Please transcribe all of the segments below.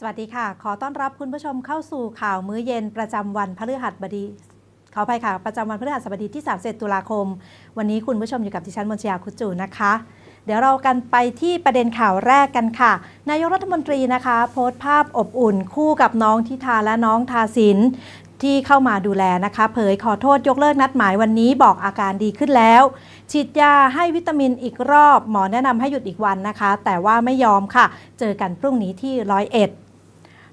สวัสดีค่ะ ขอต้อนรับคุณผู้ชมเข้าสู่ข่าวมื้อเย็นประจำวันพฤหัสบดี ขออภัยค่ะ ประจำวันพฤหัสบดีที่ 31 ตุลาคม วันนี้คุณผู้ชมอยู่กับดิฉันมนชยาคุจูนะคะ เดี๋ยวเรากันไปที่ประเด็นข่าวแรกกันค่ะ นายกรัฐมนตรีนะคะ โพสต์ภาพอบอุ่นคู่กับน้องทิทาและน้องทาสินที่เข้ามาดูแลนะคะ เผยขอโทษยกเลิกนัดหมายวันนี้บอกอาการดีขึ้นแล้ว ฉีดยาให้วิตามินอีกรอบ หมอแนะนำให้หยุดอีกวันนะคะ แต่ว่าไม่ยอมค่ะ เจอกันพรุ่งนี้ที่ร้อยเอ็ด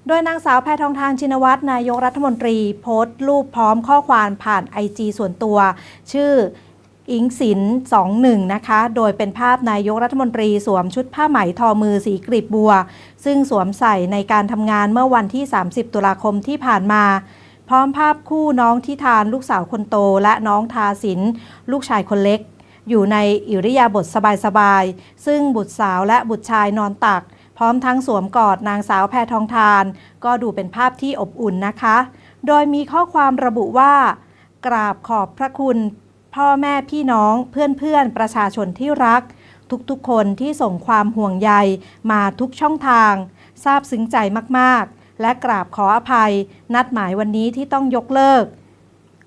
โดยนางสาวแพทองทานชินวัตรนายกรัฐมนตรี โพสต์รูปพร้อมข้อความผ่าน IG ส่วนตัว ชื่ออิงสิน21 นะคะ โดยเป็นภาพนายกรัฐมนตรีสวมชุดผ้าไหมทอมือสีกลีบบัว ซึ่งสวมใส่ในการทำงานเมื่อวันที่ 30 ตุลาคมที่ผ่านมา พร้อมภาพคู่น้องทิทานลูกสาวคนโต และน้องทาสิน ลูกชายคนเล็ก อยู่ในอิริยาบถสบายๆ ซึ่งบุตรสาวและบุตรชายนอนตัก พร้อมทั้งสวมกอดนางสาวแพทองทาน ก็ดูเป็นภาพที่อบอุ่นนะคะ โดยมีข้อความระบุว่า กราบขอบพระคุณ พ่อแม่พี่น้องเพื่อนๆ ประชาชนที่รัก ทุกๆคนที่ส่งความห่วงใยมาทุกช่องทางซาบซึ้งใจมากๆ และกราบขออภัย นัดหมายวันนี้ที่ต้องยกเลิก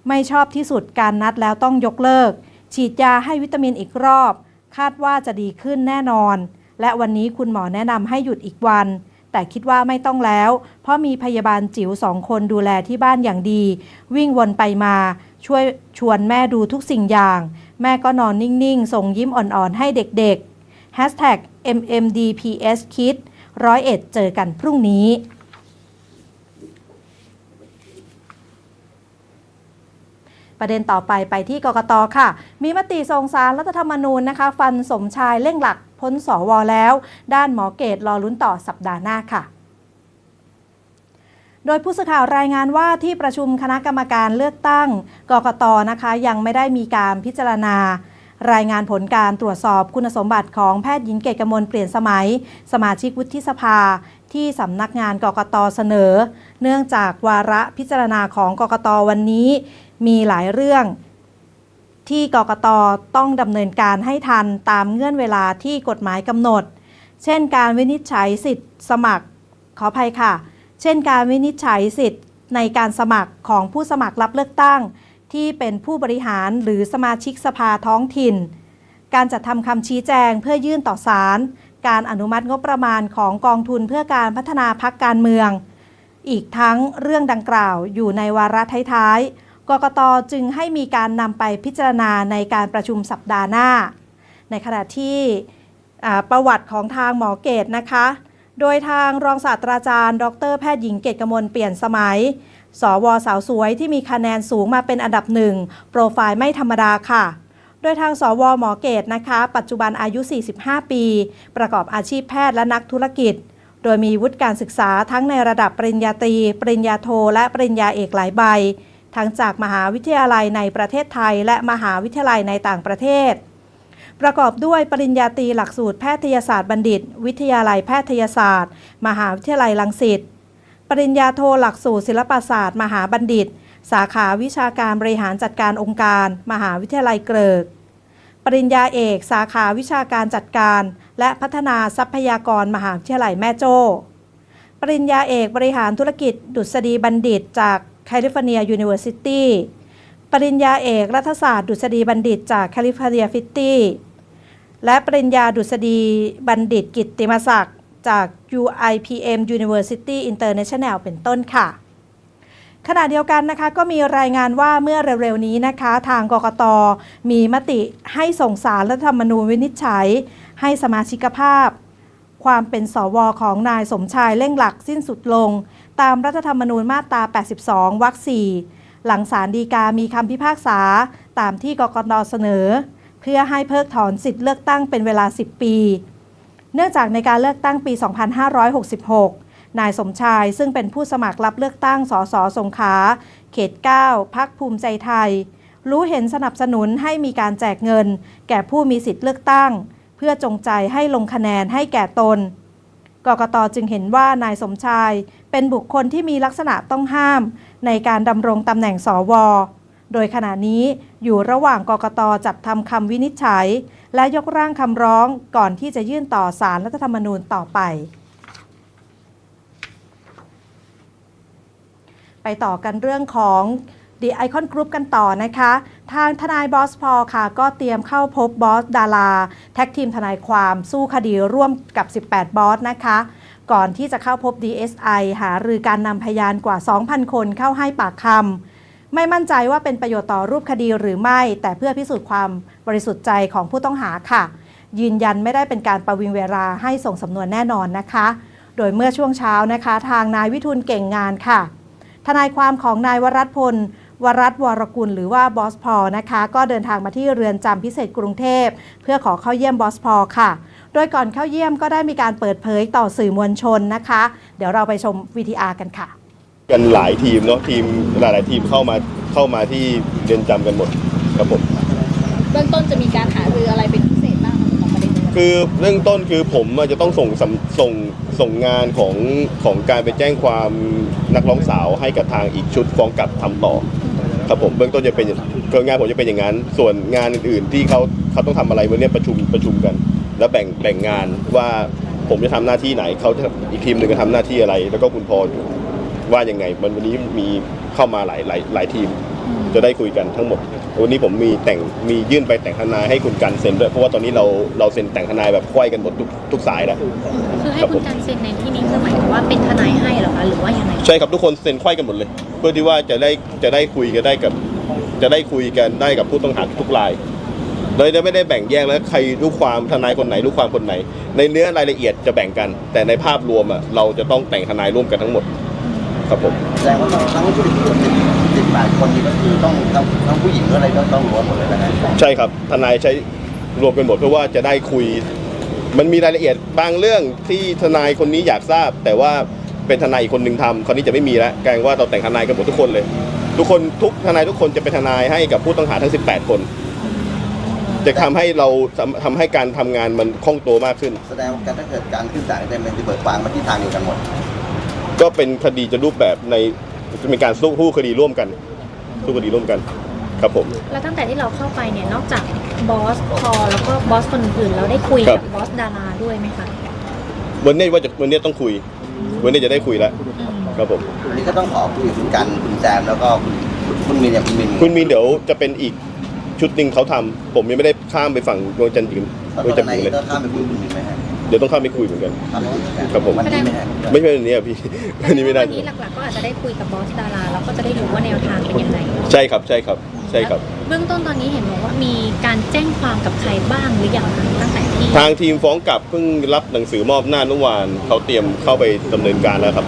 ไม่ชอบที่สุดการนัดแล้วต้องยกเลิก ฉีดยาให้วิตามินอีกรอบ คาดว่าจะดีขึ้นแน่นอน และวันนี้คุณหมอแนะนำให้หยุดอีกวัน แต่คิดว่าไม่ต้องแล้ว เพราะมีพยาบาลจิ๋วสองคนดูแลที่บ้านอย่างดี วิ่งวนไปมา ช่วยชวนแม่ดูทุกสิ่งอย่าง แม่ก็นอนนิ่งๆ ส่งยิ้มอ่อนๆ ให้เด็กๆ MMDPS Kid ร้อยเอ็ดเจอกันพรุ่งนี้ ประเด็นต่อไปไปที่กกตค่ะ มีมติส่งสารรัฐธรรมนูญนะคะ ฟันสมชายเร่งหลักพ้นสวแล้ว ด้านหมอเกตรอลุ้นต่อสัปดาห์หน้าค่ะโดยผู้สื่อข่าวรายงานว่าที่ประชุมคณะกรรมการเลือกตั้ง กกตนะคะ ยังไม่ได้มีการพิจารณา รายงานผลการตรวจสอบคุณสมบัติของแพทย์หญิงเกตกมลเปลี่ยนสมัย สมาชิกวุฒิสภา ที่สำนักงานกกตเสนอ เนื่องจากวาระพิจารณาของกกตวันนี้ มีหลายเรื่อง ที่กกตต้องดำเนินการให้ทันตามเงื่อนเวลาที่กฎหมายกำหนด เช่นการวินิจฉัยสิทธิ์สมัคร ขออภัยค่ะ เช่นการวินิจฉัยสิทธิ์ในการสมัครของผู้สมัครรับเลือกตั้ง ที่เป็นผู้บริหารหรือสมาชิกสภาท้องถิ่น การจัดทำคำชี้แจงเพื่อยื่นต่อศาลการอนุมัติงบประมาณของกองทุนเพื่อการพัฒนาพักการเมือง อีกทั้งเรื่องดังกล่าวอยู่ในวาระท้ายๆ กกตจึงให้มีการนำไปพิจารณาในการประชุมสัปดาห์หน้า ในขณะที่ประวัติของทางหมอเกตนะคะ โดยทางรองศาสตราจารย์ ดรแพทย์หญิงเกตกมลเปลี่ยนสมัย สวสาวสวยที่มีคะแนนสูงมาเป็นอันดับหนึ่งโปรไฟล์ไม่ธรรมดาค่ะโดยทางสวหมอเกตนะคะ ปัจจุบันอายุ 45 ปี ประกอบอาชีพแพทย์และนักธุรกิจ โดยมีวุฒิการศึกษาทั้งในระดับปริญญาตรี ปริญญาโท และปริญญาเอกหลายใบ ทั้งจากมหาวิทยาลัยในประเทศไทย และมหาวิทยาลัยในต่างประเทศ ประกอบด้วยปริญญาตรีหลักสูตรแพทยศาสตร์บัณฑิต วิทยาลัยแพทยศาสตร์ มหาวิทยาลัยรังสิต ปริญญาโทหลักสูตรศิลปศาสตร์ มหาบัณฑิต สาขาวิชาการบริหารจัดการองค์การ มหาวิทยาลัยเกริก ปริญญาเอกสาขาวิชาการจัดการ และพัฒนาทรัพยากรมหาวิทยาลัยแม่โจ้ ปริญญาเอกบริหารธุรกิจ ดุษฎีบัณฑิตจาก แคลิฟอร์เนียยูนิเวอร์ซิตี้ปริญญาเอกรัฐศาสตร์ดุษฎีบัณฑิตจากแคลิฟอร์เนียฟิตตี้และปริญญาดุษฎีบัณฑิตกิตติมศักดิ์จาก UIPM University International เป็นต้นค่ะ ขณะเดียวกันนะคะก็มีรายงานว่าเมื่อเร็วๆนี้นะคะ ทางกกตมีมติให้ส่งสารรัฐธรรมนูญวินิจฉัย ให้สมาชิกภาพ ความเป็นสวของนายสมชายเร่งหลักสิ้นสุดลง ตามรัฐธรรมนูญมาตรา 82 วรรค 4 หลังศาลฎีกามีคำพิพากษาตามที่กกตเสนอ เพื่อให้เพิกถอนสิทธิ์เลือกตั้งเป็นเวลา 10 ปี เนื่องจากในการเลือกตั้งปี 2566 นายสมชายซึ่งเป็นผู้สมัครรับเลือกตั้งสสสงขลาเขต 9 พักภูมิใจไทย รู้เห็นสนับสนุนให้มีการแจกเงิน แก่ผู้มีสิทธิ์เลือกตั้ง เพื่อจงใจให้ลงคะแนนให้แก่ตนกกตจึงเห็นว่านายสมชาย เป็นบุคคลที่มีลักษณะต้องห้าม ในการดำรงตำแหน่งสว โดยขณะนี้อยู่ระหว่างกกตจัดทำคำวินิจฉัย และยกร่างคำร้องก่อนที่จะยื่นต่อสารรัฐธรรมนูญต่อไป ไปต่อกันเรื่องของ The Icon Group กันต่อนะคะ ทางทนายบอสพอค่ะ ก็เตรียมเข้าพบบอสดารา แท็กทีมทนายความสู้คดีร่วมกับ 18 บอสนะคะ ก่อนที่จะเข้าพบ DSI หารือการนำพยานกว่า 2,000 คนเข้าให้ปากคำไม่มั่นใจว่าเป็นประโยชน์ต่อรูปคดีหรือไม่ แต่เพื่อพิสูจน์ความบริสุทธิ์ใจของผู้ต้องหาค่ะ ยืนยันไม่ได้เป็นการประวิงเวลาให้ส่งสำนวนแน่นอนนะคะ โดยเมื่อช่วงเช้านะคะ ทางนายวิทูลเก่งงานค่ะ ทนายความของนายวรัตพลวรัตวรกุลหรือว่าบอสพอนะคะ ก็เดินทางมาที่เรือนจำพิเศษกรุงเทพ เพื่อขอเข้าเยี่ยมบอสพอลค่ะ โดยก่อนเข้าเยี่ยมก็ได้มีการเปิดเผยต่อสื่อมวลชนนะคะ เดี๋ยวเราไปชม VTR กันค่ะ กันหลายทีมเนาะทีมหลายๆทีมเข้ามาเข้ามาที่เรือนจำกันหมดครับผม เบื้องต้นจะมีการหารืออะไรเป็นพิเศษบ้างของประเด็นนี้คือเรื่องต้นคือผมอะจะต้องส่งสำส่งส่งงานของของการไปแจ้งความนักร้องสาวให้กับทางอีกชุดฟ้องกลับทำต่อครับผมเบื้องต้นจะเป็นคืองานผมจะเป็นอย่างนั้น ส่วนงานอื่นๆที่เขาเขาต้องทำอะไรวันนี้ประชุมประชุมกัน แล้วแบ่งแบ่งงานว่าผมจะทำหน้าที่ไหนเขาจะอีกทีมหนึ่งจะทำหน้าที่อะไร แล้วก็คุณพอว่ายังไง มันวันนี้มีเข้ามาหลายหลายหลายทีม จะได้คุยกันทั้งหมด วันนี้ผมมีแต่งมียื่นไปแต่งทนายให้คุณกันเซ็นด้วยเพราะว่าตอนนี้เราเราเซ็นแต่งทนายแบบไขว้กันหมดทุกทุกสายแล้วคือให้คุณการเซ็นในที่นี้คือหมายถึงว่าเป็นทนายให้เหรอคะหรือว่ายังไงใช่ครับทุกคนเซ็นไขว้กันหมดเลย เพื่อที่ว่าจะได้จะได้คุยกันได้กับ จะได้คุยกันได้กับผู้ต้องหาทุกราย เลยจะไม่ได้แบ่งแยกแล้วใครลูกความทนายคนไหนลูกความคนไหน ในเนื้อรายละเอียดจะแบ่งกัน แต่ในภาพรวมอะเราจะต้องแต่งทนายร่วมกันทั้งหมดครับผมแสดงว่าทั้งผู้ติดสิบสิบแปดคนนี้ก็คือต้องทั้งทั้งผู้หญิงอะไรก็ต้องรวมหมดเลยนะฮะใช่ครับทนายใช้รวมกันหมดเพื่อว่าจะได้คุย มันมีรายละเอียดบางเรื่องที่ทนายคนนี้อยากทราบ แต่ว่าเป็นทนายอีกคนหนึ่งทำคราวนี้จะไม่มีแล้วกลายเป็นว่าเราแต่งทนายกันหมดทุกคนเลย ทุกคนทุกทนายทุกคนจะเป็นทนายให้กับผู้ต้องหาทั้ง 18 คน จะทำให้เราทำให้การทำงานมันคล่องตัวมากขึ้น แสดงว่าการถ้าเกิดการขึ้นศาลจะเป็นที่เบิกความมาที่ทางเดียวกันหมด ก็เป็นคดีจะรูปแบบในจะมีการสู้คู่คดีร่วมกันสู้คดีร่วมกันครับผม แล้วตั้งแต่ที่เราเข้าไปเนี่ยนอกจากบอสพอแล้วก็บอสคนอื่นๆเราได้คุยครักับ บบอสดาราด้วยไหมคะวันนี้ว่าจะวันนี้ต้องคุย วันนี้จะได้คุยแล้วอืมครับผม วันนี้ก็ต้องขอคุยกับคุณกันคุณแซมแล้วก็คุณคุณมินอย่างคุณมิน คุณมีนเดี๋ยวจะเป็นอีก ชุดหนึ่งเขาทำผมยังไม่ได้ข้ามไปฝั่งดวงจันทร์หญิงตอนดวงจันทร์ไหนหญิงเลยก็ข้ามไปคุยกับคุณมินไหมฮะเดี๋ยวต้องข้ามไปคุยเหมือนกัน ข้ามไปคุยกันครับผม วันนี้ไหมฮะไม่ใช่วันนี้อะพี่วันนี้ไม่ได้ วันนี้หลักๆก็อาจจะได้คุยกับบอสดาราแล้วก็จะได้รู้ว่าแนวทางเป็นยังไงใช่ครับใช่ครับ ใช่ครับ เบื้องต้นตอนนี้เห็นบอกว่ามีการแจ้งความกับใครบ้างหรือยังคะตั้งแต่ที่ทางทีมฟ้องกลับเพิ่งรับหนังสือมอบหน้าจเมื่อวานเขาเตรียมเข้าไปดำเนินการแล้วครับ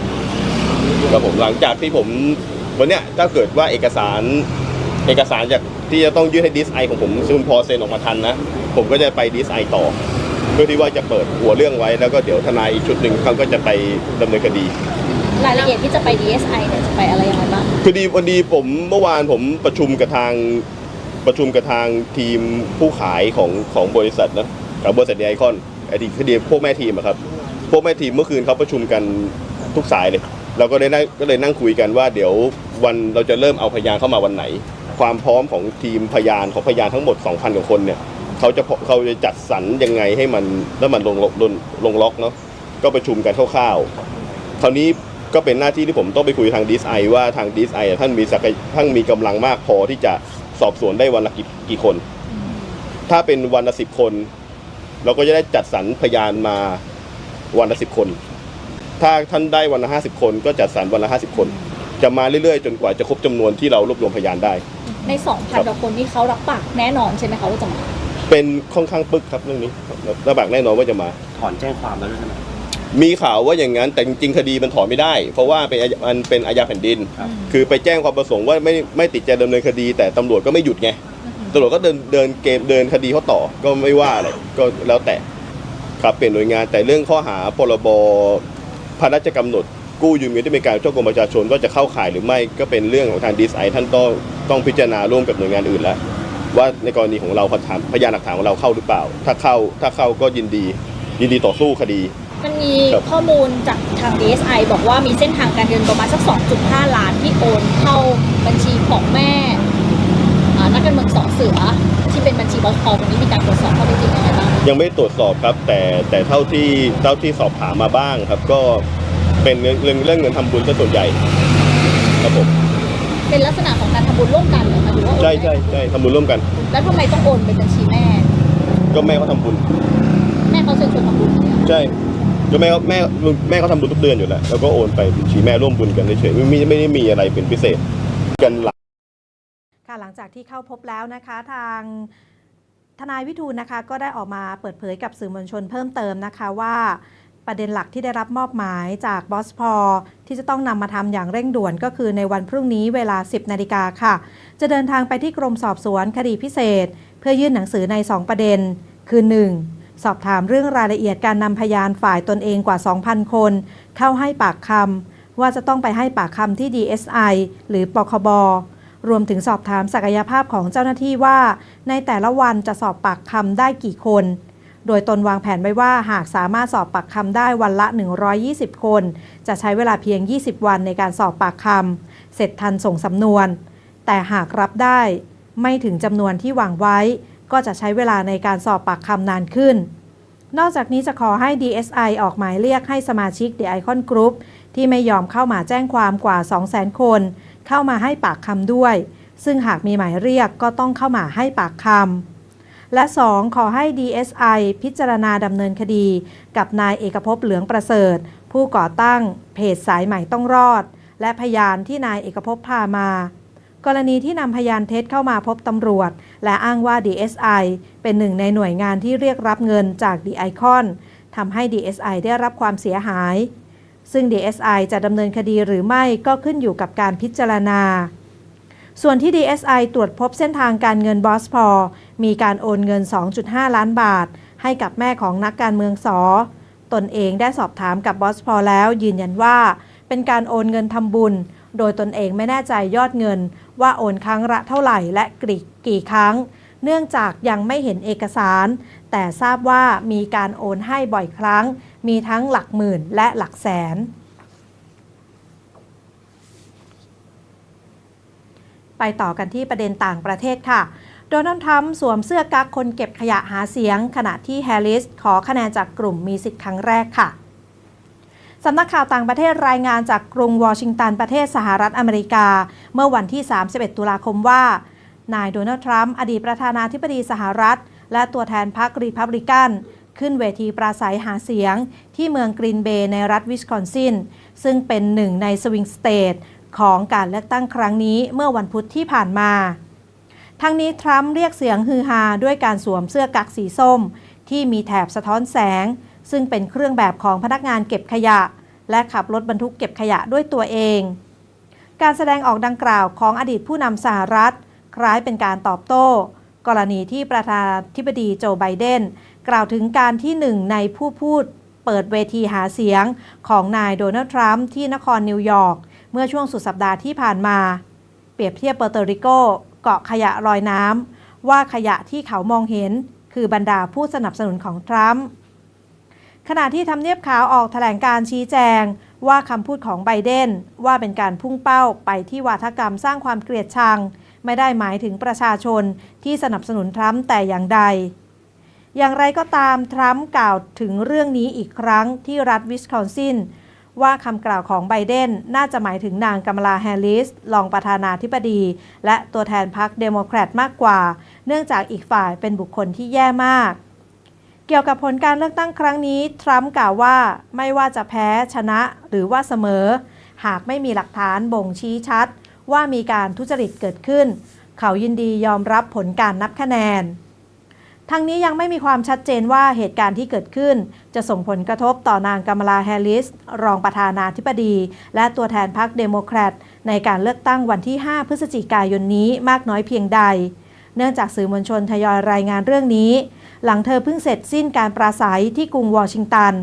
ครับผมหลังจากที่ผมวันเนี้ยถ้าเกิดว่าเอกสารเอกสารจาก ที่จะต้องยื่นให้ดีไอของผมซึ่งพอเซ็นออกมาทันนะ ผมก็จะไปดีไอต่อ เพื่อที่ว่าจะเปิดหัวเรื่องไว้แล้วก็เดี๋ยวทนายอีกชุดหนึ่งเขาก็จะไปดำเนินคดี รายละเอียดที่จะไป DSI เนี่ยจะไปอะไรยังไงบ้าง คือดีวันดีผมเมื่อวานผมประชุมกับทางประชุมกับทางทีมผู้ขายของของบริษัทนะกับบริษัทไอคอนไอทีคดีพวกแม่ทีมอะครับ พวกแม่ทีมเมื่อคืนเขาประชุมกันทุกสายเลย เราก็ได้นั่งก็เลยนั่งคุยกันว่าเดี๋ยววันเราจะเริ่มเอาพยานเข้ามาวันไหน ความพร้อมของทีมพยานของพยานทั้งหมด 2,000กว่าคนเนี่ยเขาจะเขาจะจัดสรรยังไงให้มันแล้วมันลงลงลงลงล็อกเนาะก็ประชุมกันคร่าวๆคราวนี้ก็เป็นหน้าที่ที่ผมต้องไปคุยทางดีไอว่าทางดีไอท่านมีศักท่านมีกำลังมากพอที่จะสอบสวนได้วันละกี่กี่คน ถ้าเป็นวันละสิบคน เราก็จะได้จัดสรรพยานมาวันละสิบคน ถ้าท่านได้วันละห้าสิบคน ก็จัดสรรวันละห้าสิบคน จะมาเรื่อยๆ จนกว่าจะครบจำนวนที่เรารวบรวมพยานได้ ใน2,000กว่าคนที่เขารับปากแน่นอนใช่ไหมคะว่าจะมา เป็นค่อนข้างปึกครับเรื่องนี้ระบากแน่นอนว่าจะมา ถอนแจ้งความแล้วด้วยใช่ไหมมีข่าวว่าอย่างนั้นแต่จริงๆคดีมันถอนไม่ได้ เพราะว่าเป็นอาญามันเป็นอาญาแผ่นดินครับคือไปแจ้งความประสงค์ว่าไม่ไม่ติดใจดำเนินคดี แต่ตำรวจก็ไม่หยุดไงตำรวจก็เดินเดินเกมเดินคดีเขาต่อก็ไม่ว่าอะไรก็แล้วแต่ครับเป็นหน่วยงานแต่เรื่องข้อหาพรบพระราชกำหนด กู้ยืมเงินที่เป็นการช่อกงประชาชนว่าจะเข้าข่ายหรือไม่ก็เป็นเรื่องของทางดีไอท่านต้องต้องพิจารณาร่วมกับหน่วยงานอื่นแล้ว ว่าในกรณีของเราพยานพยานหลักฐานของเราเข้าหรือเปล่า ถ้าเข้าถ้าเข้าก็ยินดี ยินดีต่อสู้คดี มันมีครับข้อมูลจากทาง DSI บอกว่ามีเส้นทางการเงินประมาณสัก 2.5 ล้านที่โอนเข้าบัญชีของแม่อ่านักการเมืองสอเสือที่เป็นบัญชีบอสพอลตรงนี้มีการตรวจสอบข้อเท็จจริงยังไงบ้างยังไม่ได้ตรวจสอบครับแต่แต่เท่าที่เท่าที่สอบถามมาบ้างครับก็ เป็นเรื่องเรื่องเรื่องเงินทำบุญซะส่วนใหญ่ครับผมเป็นลักษณะของการทำบุญร่วมกันเหรอคะหรือว่าโอนใช่ใช่ใช่ทำบุญร่วมกัน แล้วทำไมต้องโอนเป็นบัญชีแม่ ก็แม่เขาทำบุญ แม่เขาเชิญชวนทำบุญเนี่ยใช่ก็แม่แม่แม่เขาทำบุญทุกเดือนอยู่แล้วแล้วก็โอนไปบัญชีแม่ร่วมบุญกันเฉยๆไม่ไม่ไม่ได้มีอะไรเป็นพิเศษกันหลัก ค่ะหลังจากที่เข้าพบแล้วนะคะทางทนายวิทูลนะคะก็ได้ออกมาเปิดเผยกับสื่อมวลชนเพิ่มเติมนะคะว่า ประเด็นหลักที่ได้รับมอบหมายจากบอสพอที่จะต้องนำมาทำอย่างเร่งด่วนก็คือในวันพรุ่งนี้เวลา 10 นาฬิกาค่ะ จะเดินทางไปที่กรมสอบสวนคดีพิเศษ เพื่อยื่นหนังสือใน 2 ประเด็น คือ 1. สอบถามเรื่องรายละเอียดการนำพยานฝ่ายตนเองกว่า 2,000 คน เข้าให้ปากคำว่าจะต้องไปให้ปากคำที่ DSI หรือปคบรวมถึงสอบถามศักยภาพของเจ้าหน้าที่ว่า ในแต่ละวันจะสอบปากคำได้กี่คน โดยตนวางแผนไว้ว่าหากสามารถสอบปากคำได้วันละ 120 คน จะใช้เวลาเพียง 20 วันในการสอบปากคำเสร็จทันส่งสำนวน แต่หากรับได้ ไม่ถึงจำนวนที่วางไว้ ก็จะใช้เวลาในการสอบปากคำนานขึ้น นอกจากนี้จะขอให้ DSI ออกหมายเรียกให้สมาชิก The Icon Group ที่ไม่ยอมเข้ามาแจ้งความกว่า 200,000 คน เข้ามาให้ปากคำด้วย ซึ่งหากมีหมายเรียกก็ต้องเข้ามาให้ปากคำ และ 2. ขอให้ DSI พิจารณาดำเนินคดี กับนายเอกภพเหลืองประเสริฐ ผู้ก่อตั้งเพจสายใหม่ต้องรอด และพยานที่นายเอกภพพามากรณีที่นำพยานเท็จเข้ามาพบตำรวจ และอ้างว่า DSI เป็นหนึ่งในหน่วยงานที่เรียกรับเงินจาก The Icon ทำให้ DSI ได้รับความเสียหาย ซึ่ง DSI จะดำเนินคดีหรือไม่ก็ขึ้นอยู่กับการพิจารณา ส่วนที่ DSI ตรวจพบเส้นทางการเงินบอสพอ มีการโอนเงิน 2.5 ล้านบาท ให้กับแม่ของนักการเมืองสอ ตนเองได้สอบถามกับบอสพอแล้ว ยืนยันว่า เป็นการโอนเงินทำบุญ โดยตนเองไม่แน่ใจยอดเงิน ว่าโอนครั้งละเท่าไหร่และกี่กี่ครั้ง เนื่องจากยังไม่เห็นเอกสาร แต่ทราบว่ามีการโอนให้บ่อยครั้ง มีทั้งหลักหมื่นและหลักแสนไปต่อกันที่ประเด็นต่างประเทศค่ะ โดนัลด์ทรัมป์สวมเสื้อกั๊กคนเก็บขยะหาเสียง ขณะที่แฮร์ริสขอคะแนนจากกลุ่มมีสิทธิ์ครั้งแรกค่ะสำนักข่าวต่างประเทศรายงานจากกรุงวอชิงตันประเทศสหรัฐอเมริกา เมื่อวันที่ 31 ตุลาคมว่า นายโดนัลด์ทรัมป์อดีตประธานาธิบดีสหรัฐ และตัวแทนพรรครีพับลิกัน ขึ้นเวทีปราศัยหาเสียง ที่เมืองกรีนเบย์ในรัฐวิสคอนซิน ซึ่งเป็นหนึ่งในสวิงสเตทของการเลือกตั้งครั้งนี้เมื่อวันพุธที่ผ่านมา ทั้งนี้ทรัมป์เรียกเสียงฮือฮาด้วยการสวมเสื้อกั๊กสีส้ม ที่มีแถบสะท้อนแสง ซึ่งเป็นเครื่องแบบของพนักงานเก็บขยะ และขับรถบรรทุกเก็บขยะด้วยตัวเอง การแสดงออกดังกล่าวของอดีตผู้นำสหรัฐ คล้ายเป็นการตอบโต้ กรณีที่ประธานาธิบดีโจไบเดนกล่าวถึงการที่หนึ่งในผู้พูดเปิดเวทีหาเสียงของนายโดนัลด์ทรัมป์ที่นครนิวยอร์กเมื่อช่วงสุดสัปดาห์ที่ผ่านมา เปรียบเทียบเปอร์โตริโก เกาะขยะลอยน้ำว่าขยะที่เขามองเห็น คือบรรดาผู้สนับสนุนของทรัมป์ขณะที่ทำเนียบขาวออกแถลงการชี้แจง ว่าคำพูดของไบเดนว่าเป็นการพุ่งเป้าไปที่วาทกรรมสร้างความเกลียดชัง ไม่ได้หมายถึงประชาชนที่สนับสนุนทรัมป์แต่อย่างใด อย่างไรก็ตามทรัมป์กล่าวถึงเรื่องนี้อีกครั้งที่รัฐวิสคอนซิน ว่าคำกล่าวของไบเดนน่าจะหมายถึงนางกัมลาแฮร์ริสรองประธานาธิบดี และตัวแทนพรรคเดโมแครตมากกว่า เนื่องจากอีกฝ่ายเป็นบุคคลที่แย่มาก เกี่ยวกับผลการเลือกตั้งครั้งนี้ ทรัมป์กล่าวว่าไม่ว่าจะแพ้ชนะหรือว่าเสมอ หากไม่มีหลักฐานบ่งชี้ชัด ว่ามีการทุจริตเกิดขึ้น เขายินดียอมรับผลการนับคะแนน ทั้งนี้ยังไม่มีความชัดเจนว่าเหตุการณ์ที่เกิดขึ้น จะส่งผลกระทบต่อนางกัมลาแฮร์ริส รองประธานาธิบดี และตัวแทนพรรคเดโมแครตในการเลือกตั้งวันที่ 5 พฤศจิกายนนี้มากน้อยเพียงใด เนื่องจากสื่อมวลชนทยอยรายงานเรื่องนี้ หลังเธอเพิ่งเสร็จสิ้นการปราศัยที่กรุงวอชิงตัน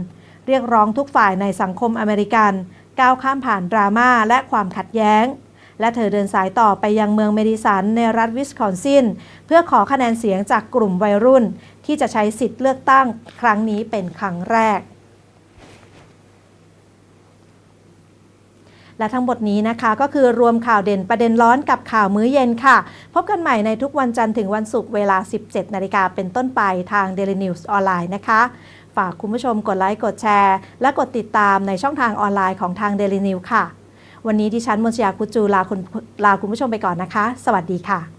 เรียกร้องทุกฝ่ายในสังคมอเมริกัน ก้าวข้ามผ่านดราม่าและความขัดแย้ง และเธอเดินสายต่อไปยังเมืองเมดิสันในรัฐวิสคอนซิน เพื่อขอคะแนนเสียงจากกลุ่มวัยรุ่น ที่จะใช้สิทธิ์เลือกตั้งครั้งนี้เป็นครั้งแรก และทั้งหมดนี้นะคะก็คือรวมข่าวเด่นประเด็นร้อนกับข่าวมื้อเย็นค่ะ พบกันใหม่ในทุกวันจันทร์ถึงวันศุกร์เวลา 17 นาฬิกาเป็นต้นไปทาง Daily News ออนไลน์นะคะฝากคุณผู้ชมกดไลค์ กดแชร์ และกดติดตามในช่องทางออนไลน์ของทาง Daily News ค่ะ วันนี้ดิฉันมนชยาคุจูลาคุณลาคุณผู้ชมไปก่อนนะคะ สวัสดีค่ะ